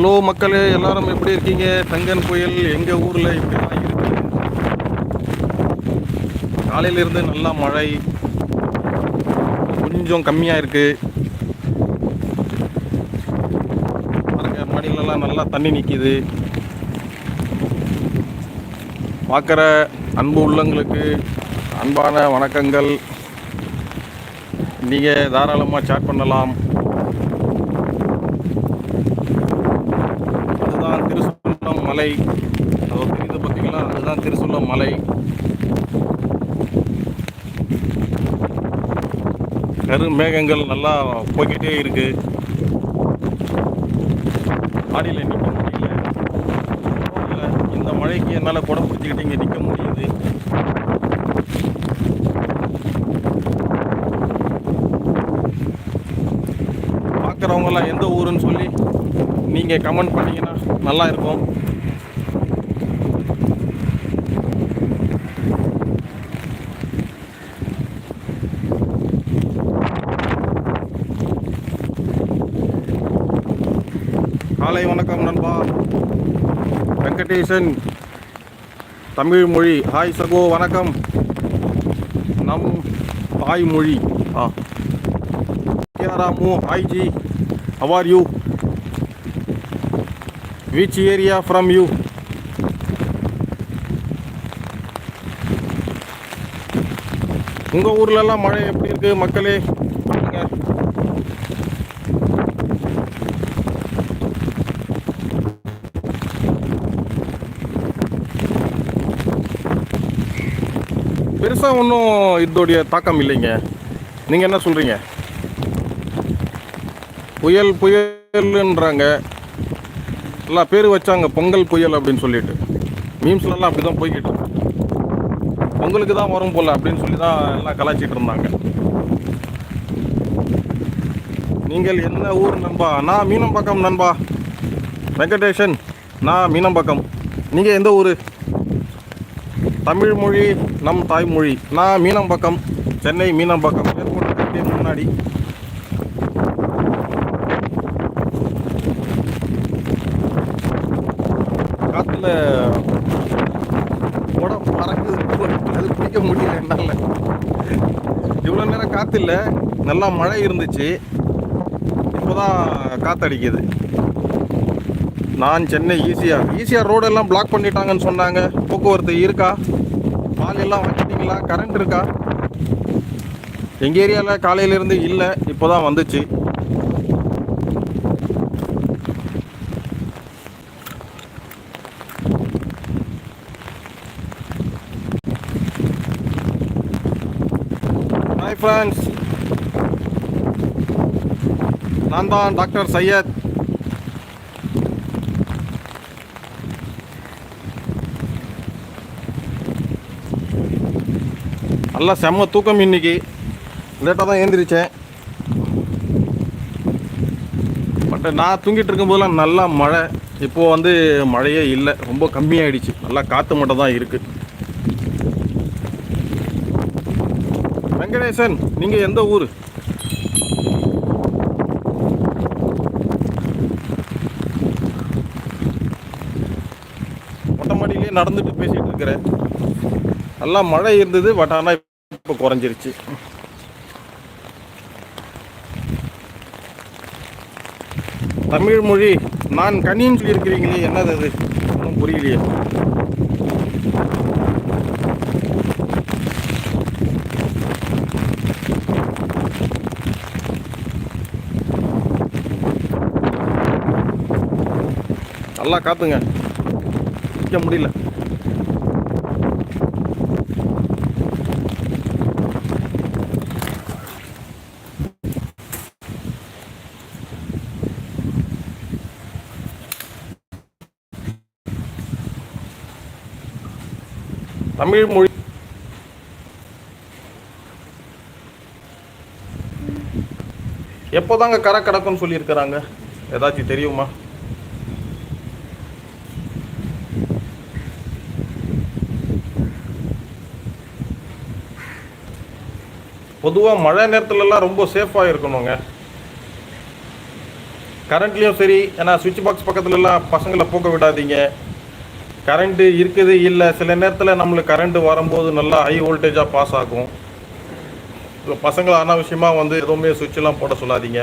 Hello மக்களே எல்லாரும் எப்படி இருக்கீங்க? தங்கன் புயல் எங்கள் ஊரில் இப்படிலாம் இருக்கு. காலையிலேருந்து நல்லா மழை. கொஞ்சம் கம்மியாக இருக்கு. பாருங்க மாடியிலலாம் நல்லா தண்ணி நிற்கிது பார்க்குற அன்பு உள்ளங்களுக்கு அன்பான வணக்கங்கள். நீங்கள் தாராளமாக chat பண்ணலாம் அதுதான் திருசுல்லம் மலை. அது தெரியுது பார்த்தீங்களா அதுதான் திருசுல்லம் மலை. கருமேகங்கள் நல்லா போய்கிட்டே இருக்கு. மாடியில் நிற்க முடியல. இந்த மழைக்கு என்னால் குடம் பிடிச்சிக்கிட்டு இங்கே நிற்க முடியுது. பார்க்குறவங்களாம் எந்த ஊருன்னு சொல்லி நீங்கள் கமெண்ட் பண்ணிங்கன்னா நல்லா இருக்கும். காலை வணக்கம் நண்பா. வெங்கடேசன் தமிழ் மொழி. ஹாய் சகோ வணக்கம். நம் தாய்மொழி ஆ. Ramu hi ji. How you which area from you உங்கள் ஊர்லலாம் மழை எப்படி இருக்குது மக்களே? பெருசாக ஒன்றும் இதோடைய தாக்கம் இல்லைங்க. நீங்கள் என்ன சொல்கிறீங்க புயல் புயல்ன்றாங்க. எல்லாம் பேர் வச்சாங்க பொங்கல் புயல் அப்படின்னு சொல்லிட்டு. மீம்ஸ்லலாம் அப்படி தான் போய்கிட்டு பொங்கலுக்கு தான் வரும் போல் அப்படின்னு சொல்லி தான் எல்லாம் கலாச்சிட்டு இருந்தாங்க. நீங்கள் என்ன ஊர் நண்பா? நான் மீனம்பாக்கம் நண்பா. வெங்கடேஷன் நான் மீனம்பாக்கம். நீங்கள் எந்த ஊர்? தமிழ் மொழி நம் தாய்மொழி நான் மீனம்பாக்கம் சென்னை மீனம்பாக்கம். ஏர்போர்ட் கட்டி முன்னாடி. காற்றுல உடம்பு பறக்குது அது பிடிக்க முடியல என்னால். இவ்வளோ நேரம் காற்று இல்லை. நல்லா மழை இருந்துச்சு. இப்போதான் காற்றடிக்குது நான் சென்னை ஈசிஆர். ஈசிஆர் ரோடெல்லாம் பிளாக் பண்ணிட்டாங்கன்னு சொன்னாங்க. போக்குவரத்து இருக்கா? பால் எல்லாம் வாங்கிட்டீங்களா? கரண்ட் இருக்கா? எங்கள் ஏரியாவில் காலையிலேருந்து இல்லை இப்போ தான் வந்துச்சு. ஹாய் ஃப்ரெண்ட்ஸ் நான் தான் டாக்டர் சையத். நல்லா செம்ம தூக்கம் இன்னைக்கு. லேட்டாக தான் ஏந்திரிச்சேன். பட் நான் தூங்கிட்டு இருக்கும்போதெல்லாம் நல்லா மழை. இப்போது வந்து மழையே இல்லை. ரொம்ப கம்மியாயிடுச்சு. நல்லா காற்று மட்டும் தான் இருக்குது வெங்கடேசன் நீங்கள் எந்த ஊர்? மொட்டை மாடியிலே நடந்துட்டு பேசிகிட்டு இருக்கிறேன். நல்லா மழை இருந்தது பட் ஆனால் இப்போ குறைஞ்சிருச்சு. தமிழ் மொழி நான் கனின்னு சொல்லியிருக்கிறீங்களே என்னது அது? ஒன்றும் புரியலையே. நல்லா காத்துங்க. நிற்க முடியல. தமிழ் மொழி எப்போதாங்க கரை கடக்கும்னு சொல்லியிருக்கிறாங்க? ஏதாச்சும் தெரியுமா? பொதுவாக மழை நேரத்துலலாம் ரொம்ப சேஃபாக இருக்கணுங்க. கரண்ட்லேயும் சரி ஏன்னா சுவிட்ச் பாக்ஸ் பக்கத்துலலாம் பசங்களை போக விடாதீங்க. கரண்ட்டு இருக்குது இல்லை சில நேரத்தில் நம்மளுக்கு கரண்ட்டு வரும்போது நல்லா ஹை வோல்டேஜாக பாஸ் ஆகும். இப்போ பசங்களை அனாவசியமாக வந்து எதுவுமே சுவிட்செலாம் போட சொல்லாதீங்க.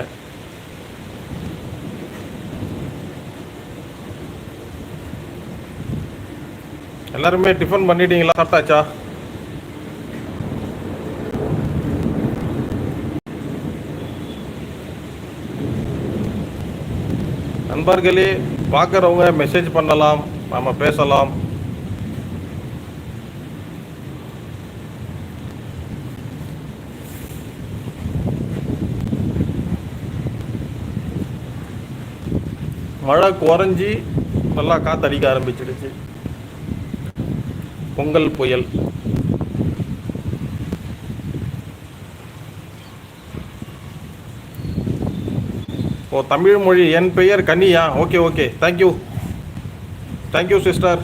எல்லாருமே டிஃபன் பண்ணிட்டீங்களா? சாப்பிட்டாச்சா? நண்பர்களே பார்க்குறவங்க மெசேஜ் பண்ணலாம். நம்ம பேசலாம். மழை குறைஞ்சி நல்லா காத்தடிக்க ஆரம்பிச்சிடுச்சு. பொங்கல் புயல். ஓ தமிழ் மொழி என் பெயர் Kanniya. Okay okay. Thank you thank you sister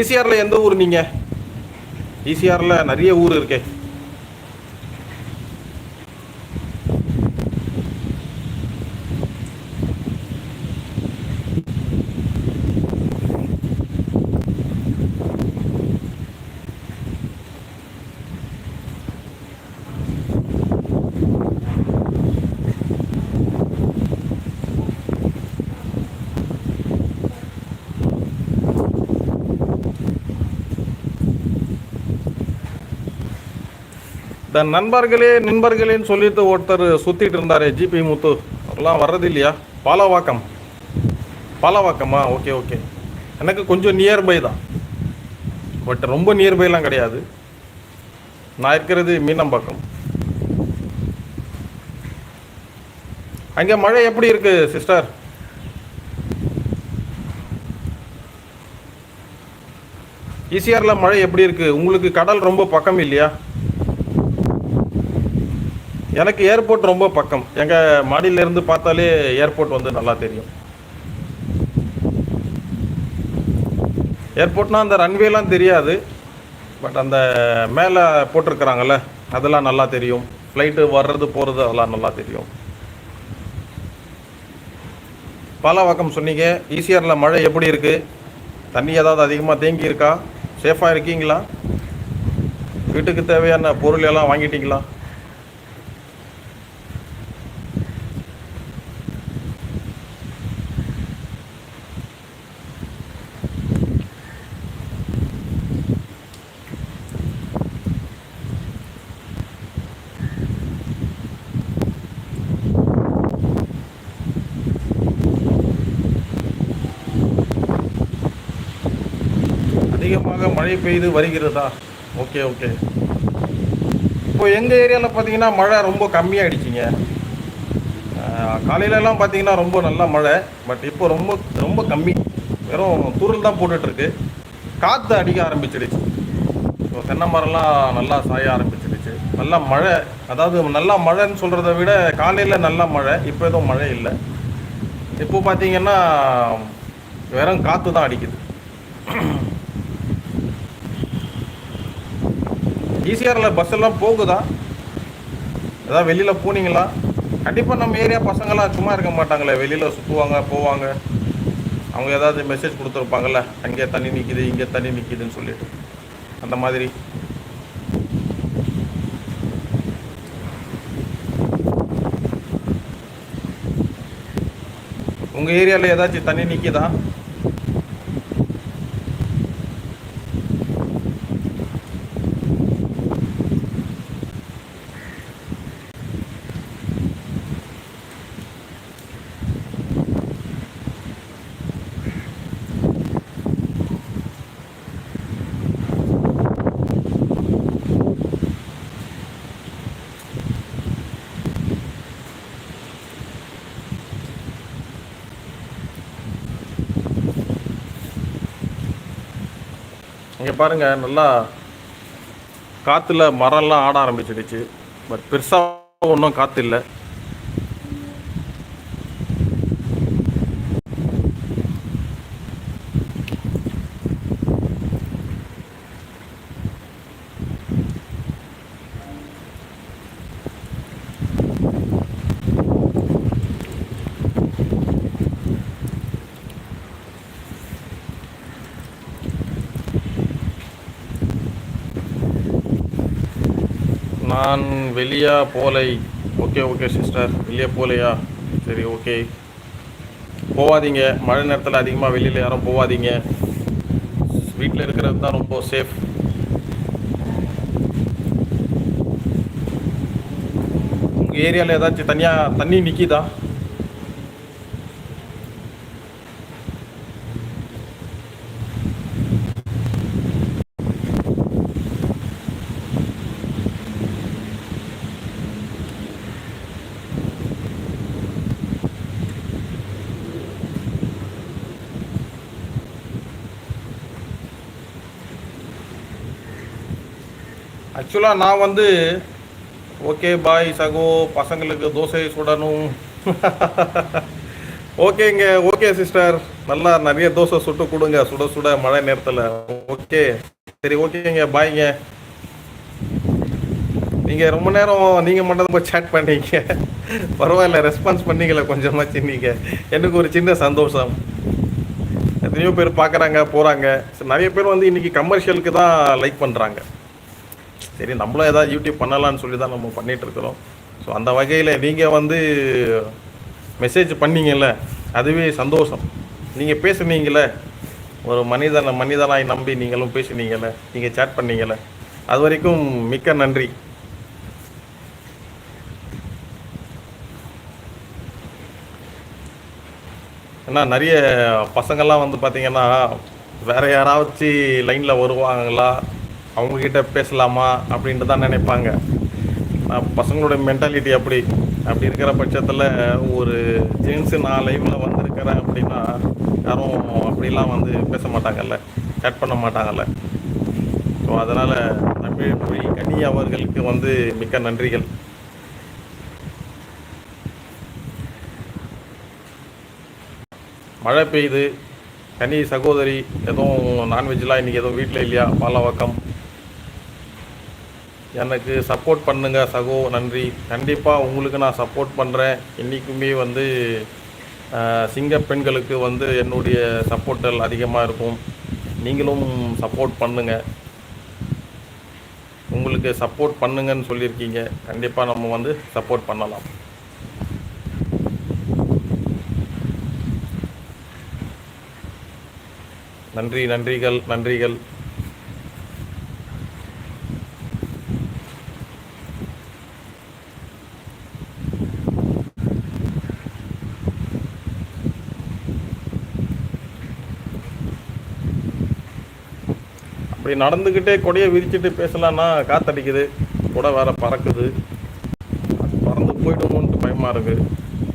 ஈசிஆரில் எந்த ஊர் நீங்கள் ஈசிஆரில் நிறைய ஊர் இருக்கே. தன் நண்பர்களே நண்பர்களேன்னு சொல்லிட்டு ஒருத்தர் சுற்றிட்டு இருந்தாரே ஜிபி முத்து. அதெல்லாம் வர்றது இல்லையா பாலவாக்கம். பாலவாக்கமா? Okay okay. எனக்கு கொஞ்சம் நியர்பை தான். பட் ரொம்ப நியர்பைலாம் கிடையாது. நான் இருக்கிறது மீனம்பாக்கம். அங்கே மழை எப்படி இருக்கு சிஸ்டர் ஈசிஆரில் மழை எப்படி இருக்குது உங்களுக்கு கடல் ரொம்ப பக்கம் இல்லையா? எனக்கு ஏர்போர்ட் ரொம்ப பக்கம். எங்கள் மாடியிலேருந்து பார்த்தாலே ஏர்போர்ட் வந்து நல்லா தெரியும். ஏர்போர்ட்னா அந்த ரன்வேலாம் தெரியாது. பட் அந்த மேலே போட்டிருக்கிறாங்கல்ல அதெல்லாம் நல்லா தெரியும். ஃப்ளைட்டு வர்றது போகிறது அதெல்லாம் நல்லா தெரியும். பாலாவாக்கம் சொன்னீங்க. ஈசிஆரில் மழை எப்படி இருக்குது தண்ணி ஏதாவது அதிகமாக தேங்கி இருக்கா சேஃபாக இருக்கீங்களா? வீட்டுக்கு தேவையான பொருள் எல்லாம் வாங்கிட்டீங்களா? அதிகமாக மழை பெய்து வருகிறதா? Okay okay. இப்போ எங்கள் ஏரியாவில் பார்த்தீங்கன்னா மழை ரொம்ப கம்மியாக அடிச்சிங்க காலையிலலாம் பார்த்தீங்கன்னா ரொம்ப நல்ல மழை பட் இப்போ ரொம்ப ரொம்ப கம்மி. வெறும் துருள் தான் போட்டுட்ருக்கு. காற்று அடிக்க ஆரம்பிச்சிடுச்சு. இப்போ தென்னை மரம்லாம் நல்லா சாய ஆரம்பிச்சிடுச்சு. நல்லா மழை அதாவது நல்லா மழைன்னு சொல்கிறத விட காலையில் நல்லா மழை இப்போ எதுவும் மழை இல்லை. இப்போ பார்த்தீங்கன்னா வெறும் காற்று தான் அடிக்குது. ஈசிஆரில் பஸ் எல்லாம் போகுதா? ஏதாவது வெளியில் போனீங்களா? கண்டிப்பாக நம்ம ஏரியா பசங்களாம் சும்மா இருக்க மாட்டாங்களே. வெளியில் சுற்றுவாங்க போவாங்க. அவங்க ஏதாவது மெசேஜ் கொடுத்துருப்பாங்கல்ல. அங்கே தண்ணி நிற்கிது இங்கே தண்ணி நிற்கிதுன்னு சொல்லிட்டு. அந்த மாதிரி. உங்கள் ஏரியாவில் ஏதாச்சும் தண்ணி நிற்கிதா இங்கே பாருங்கள் நல்லா காற்றுல மரம்லாம் ஆட ஆரம்பிச்சிடுச்சு. பட் பெருசாக ஒன்றும் காற்று இல்லை நான் வெளியா போலை? ஓகே ஓகே சிஸ்டர் வெளியே போகலையா சரி ஓகே போகாதீங்க மழை நேரத்தில் அதிகமாக வெளியில் யாரும் போகாதீங்க வீட்டில் இருக்கிறது தான் ரொம்ப சேஃப் உங்கள் ஏரியாவில் ஏதாச்சும் தனியாக தண்ணி நிற்கிதா ஆக்சுவலாக நான் வந்து ஓகே பாய் சகோ பசங்களுக்கு தோசை சுடணும். ஓகேங்க ஓகே சிஸ்டர். நல்லா நிறைய தோசை சுட்டு கொடுங்க. சுட சுட மழை நேரத்தில். ஓகே சரி ஓகேங்க பாய்ங்க. நீங்கள் ரொம்ப நேரம் நீங்கள் மட்டும் போய் சேட் பண்ணீங்க. பரவாயில்ல ரெஸ்பான்ஸ் பண்ணீங்களே கொஞ்சமாக சின்னீங்க எனக்கு ஒரு சின்ன சந்தோஷம். எத்தனையோ பேர் பார்க்குறாங்க போகிறாங்க நிறைய பேர் வந்து இன்றைக்கி கமர்ஷியலுக்கு தான் லைக் பண்ணுறாங்க சரி நம்மளும் ஏதாவது யூடியூப் பண்ணலாம்னு சொல்லி தான் நம்ம பண்ணிகிட்ருக்குறோம் இருக்கிறோம். ஸோ அந்த வகையில் நீங்கள் வந்து மெசேஜ் பண்ணீங்கல்ல அதுவே சந்தோஷம். நீங்கள் பேசுனீங்கள ஒரு மனிதனை மனிதனாய் நம்பி நீங்களும் பேசுனீங்கள நீங்கள் சேட் பண்ணீங்கள அது வரைக்கும் மிக்க நன்றி. ஏன்னா நிறைய பசங்கள்லாம் வந்து பார்த்திங்கன்னா வேறு யாராவது லைனில் வருவாங்களா? அவங்கக்கிட்ட பேசலாமா அப்படின்ட்டு தான் நினைப்பாங்க. நான் பசங்களோட மென்டாலிட்டி அப்படி. அப்படி இருக்கிற பட்சத்தில் ஒரு ஜென்ஸு நான் லைவில் வந்திருக்கிறேன் அப்படின்னா யாரும் அப்படிலாம் வந்து பேச மாட்டாங்கல்ல கட் பண்ண மாட்டாங்கல்ல. ஸோ அதனால் தமிழ் மொழி கனி அவர்களுக்கு வந்து மிக்க நன்றிகள். மழை பெய்யுது கனி சகோதரி எதுவும் நான்வெஜ்லாம் இன்றைக்கி எதுவும் வீட்டில் இல்லையா? பாலவாக்கம் எனக்கு சப்போர்ட் பண்ணுங்கள் சகோ. நன்றி. கண்டிப்பாக உங்களுக்கு நான் சப்போர்ட் பண்ணுறேன் என்றைக்குமே வந்து சிங்க பெண்களுக்கு வந்து என்னுடைய சப்போர்ட்டல் அதிகமாக இருக்கும். நீங்களும் சப்போர்ட் பண்ணுங்கள் உங்களுக்கு சப்போர்ட் பண்ணுங்கன்னு சொல்லியிருக்கீங்க. கண்டிப்பாக நம்ம வந்து சப்போர்ட் பண்ணலாம். நன்றி நன்றிகள் நன்றிகள். அப்படி நடந்துக்கிட்டே கொடியை விரிச்சிட்டு பேசலான்னா காத்தடிக்குது. கூட வேற பறக்குது. பறந்து போயிடுமோன்ட்டு பயமாக இருக்கு.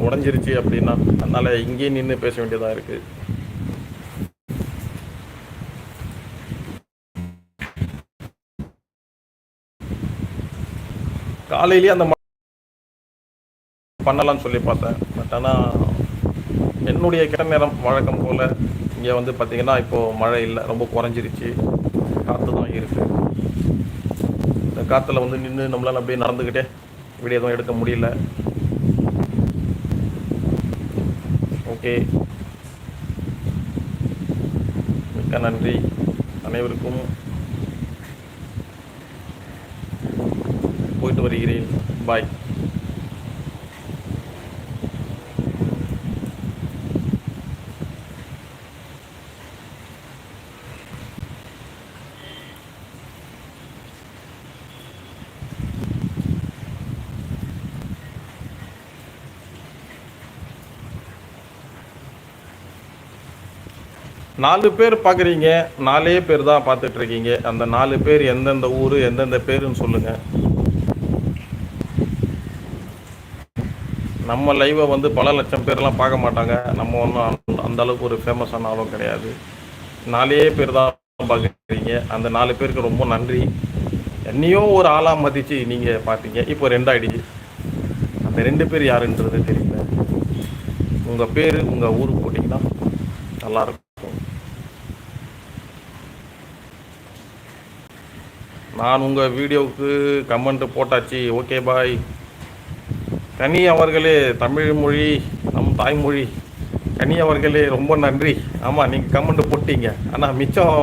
உடஞ்சிருச்சு அப்படின்னா அதனால இங்கேயே நின்று பேச வேண்டியதாக இருக்கு. காலையிலேயே அந்த பண்ணலாம்னு சொல்லி பார்த்தேன். பட் ஆனால் என்னுடைய கிட்ட நேரம் வழக்கம் போல் இங்கே வந்து பார்த்திங்கன்னா இப்போது மழை இல்லை ரொம்ப குறைஞ்சிருச்சு. காற்று தான் இருக்குது இந்த காற்றுல வந்து நின்று நம்மளால் அப்படியே நடந்துக்கிட்டே வீடியோ எதுவும் எடுக்க முடியல. ஓகே. மிக்க நன்றி அனைவருக்கும். போயிட்டு வருகிறேன். பாய். நாலு பேர் பார்க்குறீங்க நாலே பேர் தான் பார்த்துட்ருக்கீங்க. அந்த நாலு பேர் எந்தெந்த ஊர் எந்தெந்த பேருன்னு சொல்லுங்கள் நம்ம லைவை வந்து பல லட்சம் பேர்லாம் பார்க்க மாட்டாங்க. நம்ம ஒன்றும் அந்த அளவுக்கு ஒரு ஃபேமஸான ஆளும் கிடையாது. நாலே பேர் தான் பார்க்குறீங்க அந்த நாலு பேருக்கு ரொம்ப நன்றி. என்னையும் ஒரு ஆளாக மதித்து நீங்கள் பார்த்தீங்க இப்போ ரெண்டாயிடுச்சு அந்த ரெண்டு பேர் யாருன்றது தெரியல. உங்கள் பேர் உங்கள் ஊருக்கு போட்டிங்கன்னா நல்லாயிருக்கும் நான் உங்கள் வீடியோவுக்கு கமெண்ட் போட்டாச்சு. ஓகே பாய் கனி அவர்களே தமிழ் மொழி நம் தாய்மொழி. கனி அவர்களே ரொம்ப நன்றி. ஆமாம் நீங்கள் கமெண்ட் போட்டீங்க. ஆனால் மிச்சம்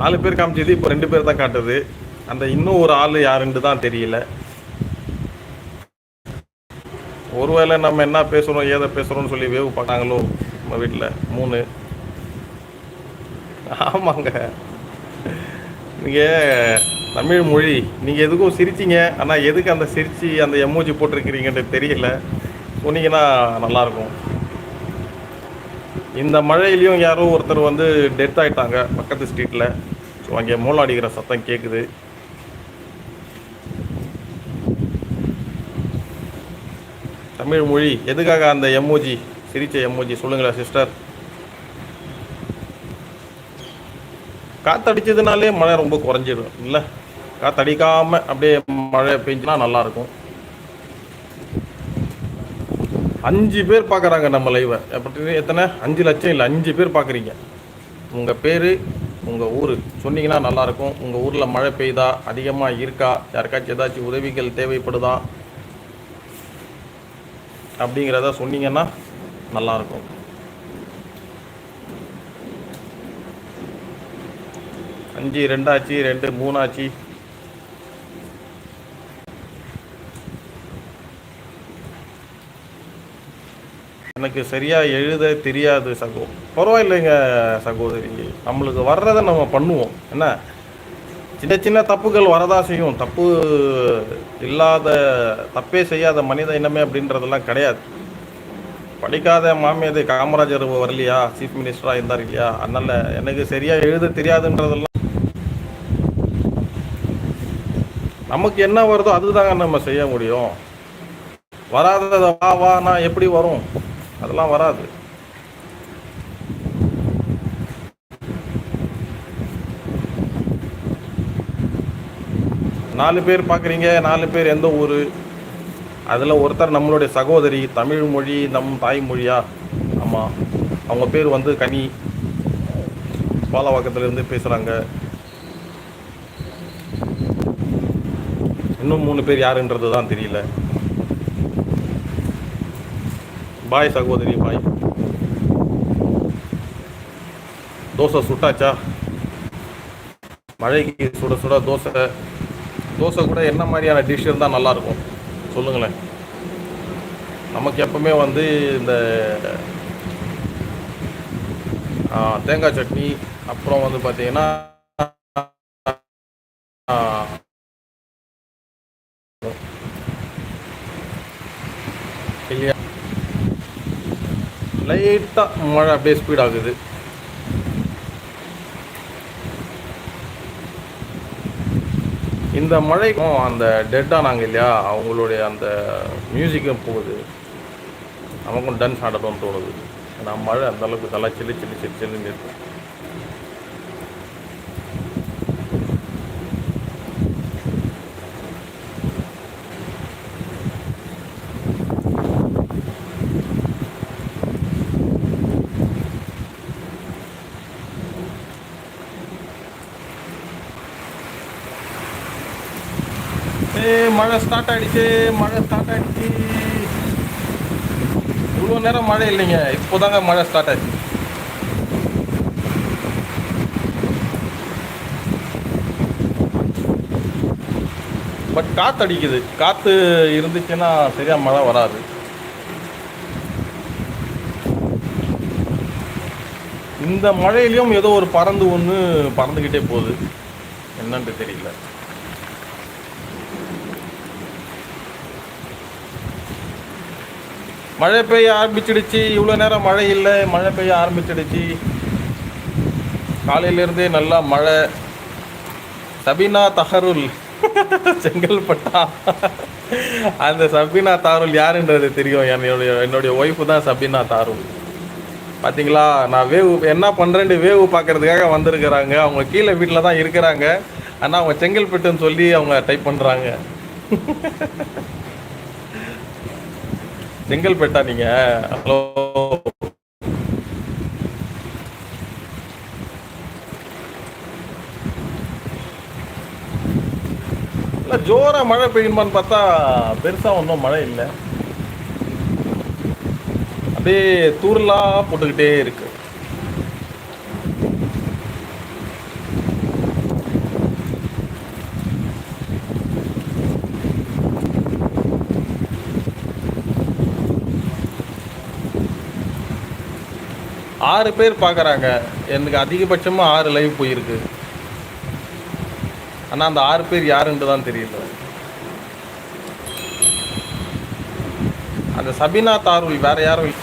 நாலு பேர் காமிச்சது இப்போ ரெண்டு பேர் தான் காட்டுது. அந்த இன்னும் ஒரு ஆள் யாருன்னு தான் தெரியல. ஒருவேளை நம்ம என்ன பேசுகிறோம் ஏதை பேசுகிறோம்னு சொல்லி வேவு பார்த்தாங்களோ நம்ம வீட்டில் மூணு. ஆமாங்க. நீங்கள் தமிழ் மொழி நீங்கள் எதுக்கும் சிரிச்சிங்க? ஆனால் எதுக்கு அந்த சிரிச்சு அந்த எமோஜி போட்டிருக்கிறீங்கன்ட்டு தெரியல. சொன்னீங்கன்னா நல்லாயிருக்கும். இந்த மழையிலையும் யாரோ ஒருத்தர் வந்து டெத் ஆகிட்டாங்க பக்கத்து ஸ்ட்ரீட்டில் ஸோ அங்கே மோளம் அடிக்கிற சத்தம் கேட்குது தமிழ் மொழி எதுக்காக அந்த எம்ஓஜி சிரித்த எம்ஓஜி சொல்லுங்களேன் சிஸ்டர் காற்றடிச்சதுனாலே மழை ரொம்ப குறைஞ்சிடும் இல்லை? காற்றடிக்காமல் அப்படியே மழை பெஞ்சுனா நல்லா இருக்கும் அஞ்சு பேர் பார்க்குறாங்க நம்ம லைவை எப்படி எத்தனை? அஞ்சு லட்சம் இல்லை அஞ்சு பேர் பார்க்குறீங்க. உங்கள் பேர் உங்கள் ஊர். சொன்னீங்கன்னா நல்லாயிருக்கும். உங்கள் ஊரில் மழை பெய்தா அதிகமாக இருக்கா யாருக்காச்சும் ஏதாச்சும் உதவிகள் தேவைப்படுதா அப்படிங்கிறத சொன்னீங்கன்னா நல்லாயிருக்கும். அஞ்சு ரெண்டாச்சு ரெண்டு மூணாச்சு. எனக்கு சரியாக எழுத தெரியாது சகோ. பரவாயில்லைங்க சகோதரி நம்மளுக்கு வர்றதை நம்ம பண்ணுவோம். என்ன? சின்ன சின்ன தப்புகள் வரதா செய்யும். தப்பு இல்லாத தப்பே செய்யாத மனித இனமே அப்படின்றதெல்லாம் கிடையாது. படிக்காத மாமியது காமராஜர் வரலையா? சீஃப் மினிஸ்டராக இருந்தார் இல்லையா? அதனால் எனக்கு சரியாக எழுத தெரியாதுன்றதெல்லாம் நமக்கு என்ன வருதோ அதுதாங்க நம்ம செய்ய முடியும். வராததை வா வா நான் எப்படி வரும்? அதெல்லாம் வராது. நாலு பேர் பார்க்குறீங்க நாலு பேர் எந்த ஊர்? அதில் ஒருத்தர் நம்மளுடைய சகோதரி தமிழ் மொழி நம் தாய்மொழியா ஆமாம் அவங்க பேர் வந்து கனி. பாலவாக்கத்துலேருந்து பேசுகிறாங்க இன்னும் மூணு பேர் யாருன்றது தான் தெரியல. பாய் சகோதரி பாய். தோசை சுட்டாச்சா? மழைக்கு சுட சுட தோசை. தோசை கூட என்ன மாதிரியான டிஷ் இருந்தால் நல்லாயிருக்கும் சொல்லுங்களேன். நமக்கு எப்பவுமே வந்து இந்த தேங்காய் சட்னி அப்புறம் வந்து பார்த்தீங்கன்னா ஆ, இல்லையா லைட்டாக மழை அப்படியே ஸ்பீட் ஆகுது. இந்த மழைக்கும் அந்த டெட் ஆனாங்க இல்லையா? அவங்களுடைய அந்த மியூசிக்கும் போகுது. நமக்கும் டான்ஸ் ஆடணும்னு தோணுது. ஏன்னா மழை அந்தளவுக்கு தலை நல்லா சில்லு சில்லு சில்லு சில்லுன்னு இருக்கும் ஏ மழை ஸ்டார்ட் ஆகிடுச்சு மழை ஸ்டார்ட் ஆகிடுச்சு இவ்வளோ நேரம் மழை இல்லைங்க. இப்போதாங்க மழை ஸ்டார்ட் ஆச்சு. பட் காற்று அடிக்குது. காற்று இருந்துச்சுன்னா சரியா மழை வராது. இந்த மழையிலையும் ஏதோ ஒரு பறந்து ஒன்று பறந்துக்கிட்டே போகுது. என்னன்ட்டு தெரியல. மழை பெய்ய ஆரம்பிச்சிடுச்சு. இவ்வளோ நேரம் மழை இல்லை. மழை பெய்ய ஆரம்பிச்சிடுச்சு. காலையிலேருந்தே நல்லா மழை. சபினா தஹருல். செங்கல்பட்டா. அந்த சபினா தாருல் யாருன்றது தெரியும். என்னுடைய என்னுடைய ஒய்ஃபு தான் சபினா தாருல் பார்த்தீங்களா நான் வேவு என்ன பண்ணுறேன்னு வேவு பார்க்கறதுக்காக வந்திருக்கிறாங்க. அவங்க கீழே வீட்டில் தான் இருக்கிறாங்க. ஆனால் அவங்க செங்கல்பட்டுன்னு சொல்லி அவங்க டைப் பண்ணுறாங்க செங்கல்பேட்டா நீங்க? ஹலோ இல்லை ஜோரா மழை பெய்யுமான்னு பார்த்தா பெருசா ஒன்றும் மழை இல்லை. அப்படியே தூர்லா போட்டுக்கிட்டே இருக்கு. ஆறு பேர் பார்க்குறாங்க. எனக்கு அதிகபட்சமாக ஆறு லைவ் போயிருக்கு. ஆனால் அந்த ஆறு பேர் யாருன்ட்டு தான் தெரியல. அந்த சபினா தாருல் வேறு யாரும்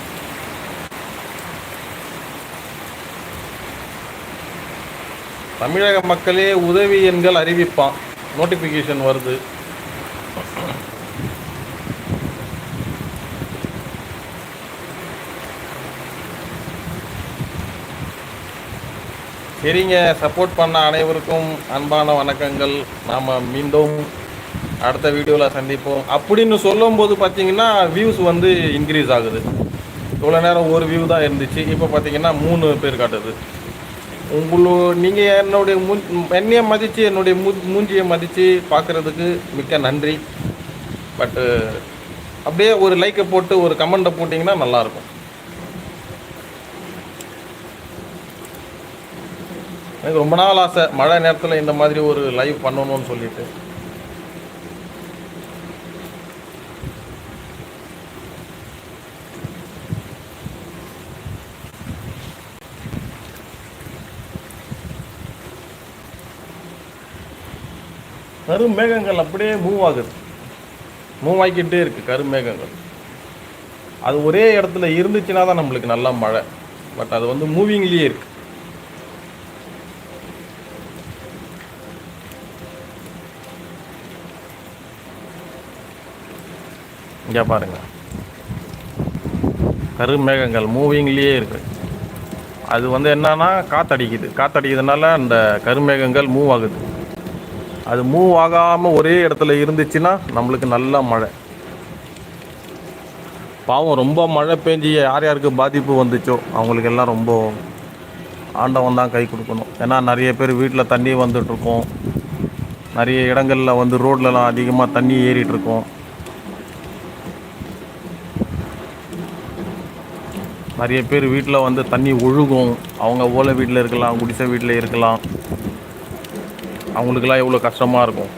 தமிழக மக்களே உதவி எண்கள் அறிவிப்பான். நோட்டிஃபிகேஷன் வருது. சரிங்க சப்போர்ட் பண்ண அனைவருக்கும் அன்பான வணக்கங்கள். நாம் மீண்டும் அடுத்த வீடியோவில் சந்திப்போம். அப்படின்னு சொல்லும்போது பார்த்தீங்கன்னா வியூஸ் வந்து இன்க்ரீஸ் ஆகுது. இவ்வளோ நேரம் ஒரு வியூ தான் இருந்துச்சு. இப்போ பார்த்தீங்கன்னா மூணு பேர் காட்டுது. உங்களோ நீங்கள் என்னுடைய மூ என்னையை மதித்து என்னுடைய மூ மூஞ்சியை மதித்து பார்க்குறதுக்கு மிக்க நன்றி. பட்டு அப்படியே ஒரு லைக்கை போட்டு ஒரு கமெண்ட்டை போட்டிங்கன்னா நல்லாயிருக்கும் எனக்கு ரொம்ப நாள் ஆசை. மழை நேரத்தில் இந்த மாதிரி ஒரு லைவ் பண்ணணும்னு சொல்லிட்டு. கருமேகங்கள் அப்படியே மூவ் ஆகுது. மூவ் ஆகிக்கிட்டே இருக்குது கருமேகங்கள். அது ஒரே இடத்துல இருந்துச்சுன்னா தான் நம்மளுக்கு நல்லா மழை. பட் அது வந்து மூவிங்லேயே இருக்குது இங்கே பாருங்க. கருமேகங்கள் மூவிங்லேயே இருக்குது அது வந்து என்னன்னா காத்தடிக்குது. காத்தடிக்கிறதுனால அந்த கருமேகங்கள் மூவ் ஆகுது. அது மூவ் ஆகாமல் ஒரே இடத்துல இருந்துச்சுன்னா நம்மளுக்கு நல்ல மழை. பாவம் ரொம்ப மழை பெஞ்சு யார் யாருக்கு பாதிப்பு வந்துச்சோ அவங்களுக்கு எல்லாம் ரொம்ப ஆண்டவன் தான் கை கொடுக்கணும். ஏன்னா நிறைய பேர் வீட்டில் தண்ணி வந்துட்டுருக்கோம். நிறைய இடங்களில் வந்து ரோட்லலாம் அதிகமாக தண்ணி ஏறிட்டுருக்கோம். நிறைய பேர் வீட்டில் வந்து தண்ணி ஒழுகும். அவங்க ஓலை வீட்டில் இருக்கலாம் குடிசை வீட்டில் இருக்கலாம். அவங்களுக்கெல்லாம் எவ்வளோ கஷ்டமாக இருக்கும்.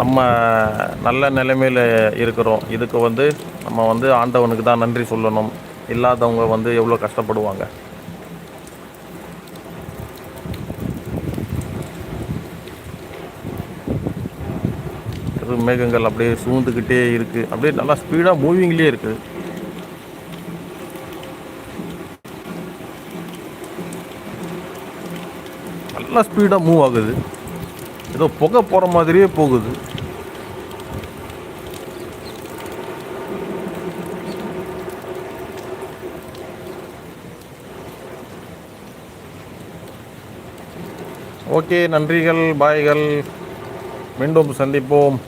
நம்ம நல்ல நிலைமையில் இருக்கிறோம். இதுக்கு வந்து நம்ம வந்து ஆண்டவனுக்கு தான் நன்றி சொல்லணும். இல்லாதவங்க வந்து எவ்வளோ கஷ்டப்படுவாங்க. மேகங்கள் அப்படியே சூழ்ந்துக்கிட்டே இருக்குது அப்படியே நல்லா ஸ்பீடாக மூவிங்லேயே இருக்குது நல்லா ஸ்பீடாக மூவ் ஆகுது. ஏதோ புகை போகிற மாதிரியே போகுது. ஓகே நன்றிகள் பாய்கள். மீண்டும் சந்திப்போம்.